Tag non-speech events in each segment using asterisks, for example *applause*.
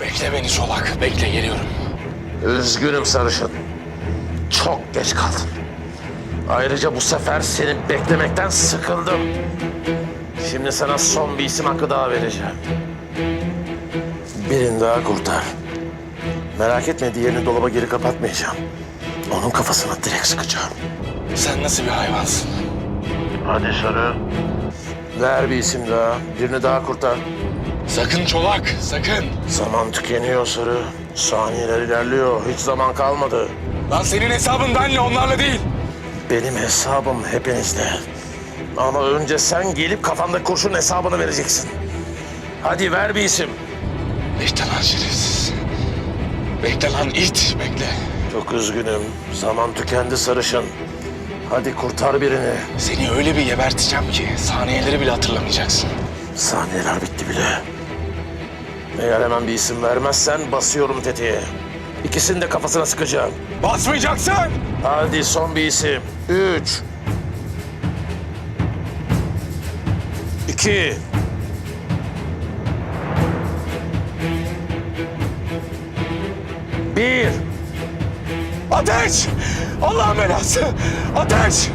Bekle beni Çolak. Bekle geliyorum. Üzgünüm sarışın. Çok geç kaldın. Ayrıca bu sefer seni beklemekten sıkıldım. Şimdi sana son bir isim hakkı daha vereceğim. Birini daha kurtar. Merak etme diğerini dolaba geri kapatmayacağım. Onun kafasına direkt sıkacağım. Sen nasıl bir hayvansın? Hadi sarı. Ver bir isim daha. Birini daha kurtar. Sakın Çolak. Sakın. Zaman tükeniyor sarı. Saniyeler ilerliyor. Hiç zaman kalmadı. Lan senin hesabın benle onlarla değil. Benim hesabım hepinizle. Ama önce sen gelip kafanda kurşun hesabını vereceksin. Hadi ver bir isim. Bekle lan şerefsiz. Bekle lan it. Bekle. Çok üzgünüm. Zaman tükendi sarışın. Hadi kurtar birini. Seni öyle bir geberteceğim ki saniyeleri bile hatırlamayacaksın. Saniyeler bitti bile. Eğer hemen bir isim vermezsen basıyorum tetiğe. İkisini de kafasına sıkacağım. Basmayacaksın. Hadi son bir isim. Üç. İki. Bir. Ateş! Allah'ın belası! Ateş!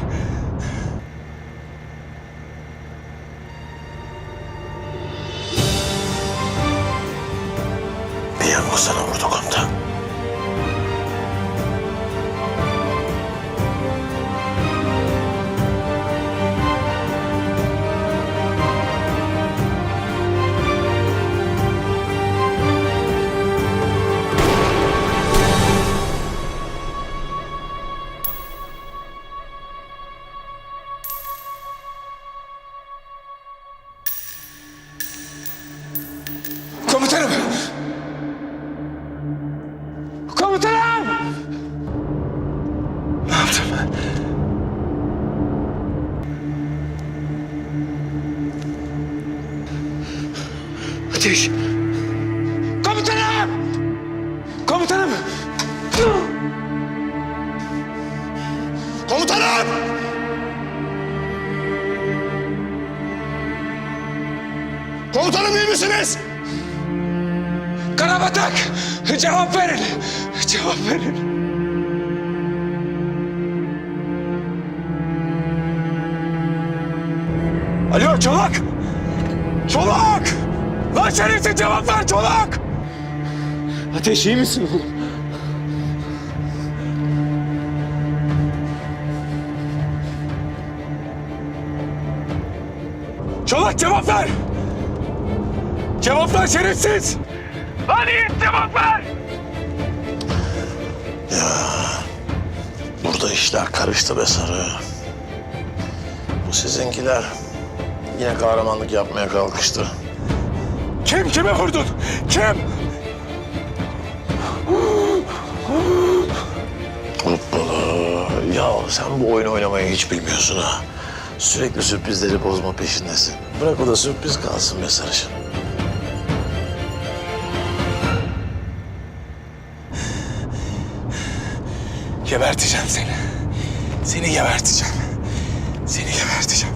Ateş! Komutanım! Komutanım! Komutanım! Komutanım iyi misiniz? Karabatak! Cevap verin! Cevap verin! Alo Çolak! Çolak! Lan şerefsiz cevap ver Çolak! Ateş iyi misin oğlum? Çolak cevap ver! Cevap ver şerefsiz! Lan Yiğit cevap ver! Burada işler karıştı be sarı. Bu sizinkiler yine kahramanlık yapmaya kalkıştı. Kim kime vurdun? Kim? Hoppala. Ya sen bu oyunu oynamayı hiç bilmiyorsun ha. Sürekli sürprizleri bozma peşindesin. Bırak o da sürpriz kalsın be sarışın. Geberteceğim seni. Seni geberteceğim. Seni geberteceğim.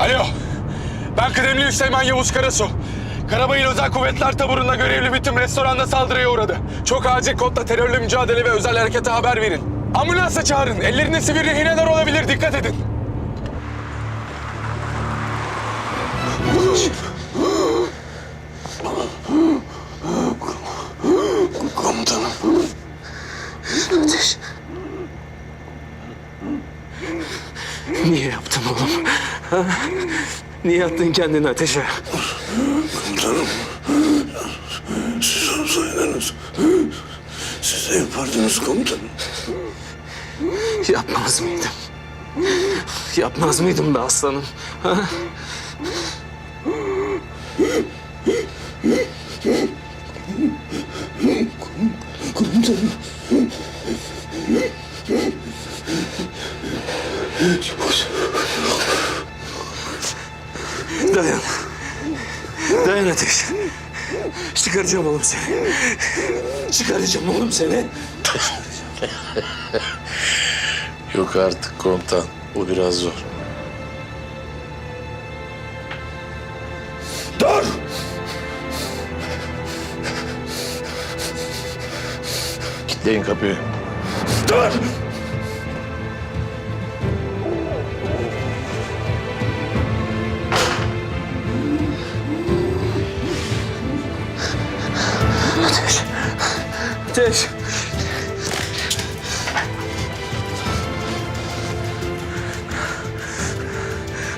Alo. Ben kıdemli Üsteğmen Yavuz Karasu. Karabayır Özel Kuvvetler Taburu'nda görevli bir tüm restoranda saldırıya uğradı. Çok acil kodla terörle mücadele ve özel harekete haber verin. Ambulansa çağırın. Ellerinde sivil rehineler olabilir. Dikkat edin. Komutanım. Ateş. Niye yaptın oğlum? *laughs* Niye attın kendini ateşe? Komutanım. Siz olsaydınız siz de yapardınız komutanım. Yapmaz mıydım? Yapmaz mıydım be aslanım? Ha? Komutanım. Dayan. Dayan Ateş. Çıkaracağım oğlum seni. Çıkaracağım oğlum seni. Yok artık komutan. Bu biraz zor. Dur! Kitleyin kapıyı. Dur! Ateş.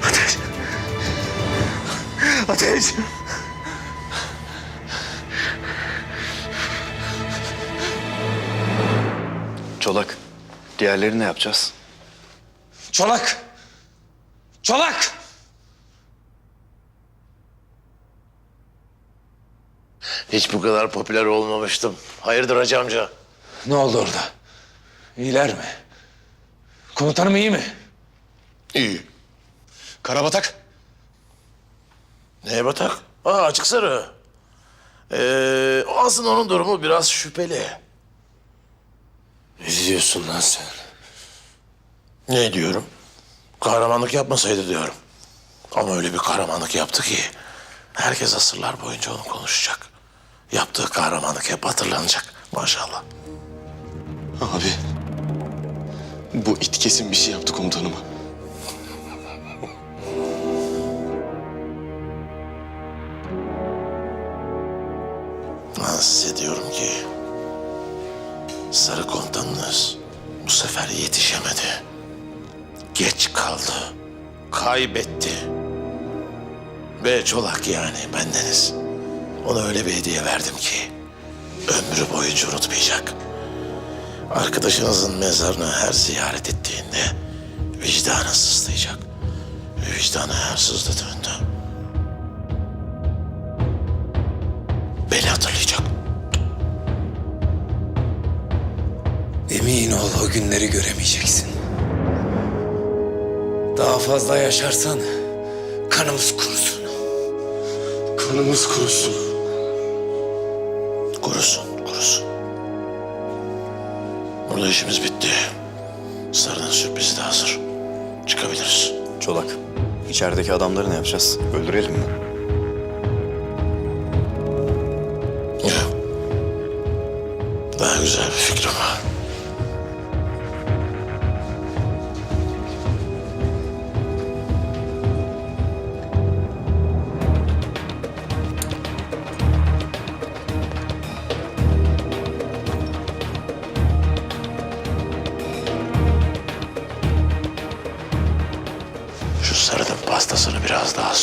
Ateş. Ateş. Çolak, diğerleri ne yapacağız? Çolak. Çolak. Hiç bu kadar popüler olmamıştım. Hayırdır hacı amca? Ne oldu orada? İyiler mi? Komutanım iyi mi? İyi. Karabatak. Neye batak? Aa açık sarı. Ee, aslında onun durumu biraz şüpheli. Ne diyorsun lan sen? Ne diyorum? Kahramanlık yapmasaydı diyorum. Ama öyle bir kahramanlık yaptı ki... ...herkes asırlar boyunca onu konuşacak. Yaptığı kahramanlık hep hatırlanacak maşallah. Abi, bu it kesin bir şey yaptı komutanıma. Ben size diyorum ki... ...sarı komutanınız bu sefer yetişemedi. Geç kaldı. Kaybetti. Ve çolak yani bendeniz. Ona öyle bir hediye verdim ki... ...ömrü boyunca unutmayacak. Arkadaşınızın mezarını her ziyaret ettiğinde... ...vicdanı sızlayacak. Vicdanı her sızladığında... ...beni hatırlayacak. Emin ol o günleri göremeyeceksin. Daha fazla yaşarsan kanımız kurusun. Kanımız kurusun. Kurusun, kurusun. Burada işimiz bitti. Sarı'nın sürprizi de hazır. Çıkabiliriz. Çolak, içerideki adamları ne yapacağız? Öldürelim mi? Ya. Daha güzel bir fikrim var. Biraz.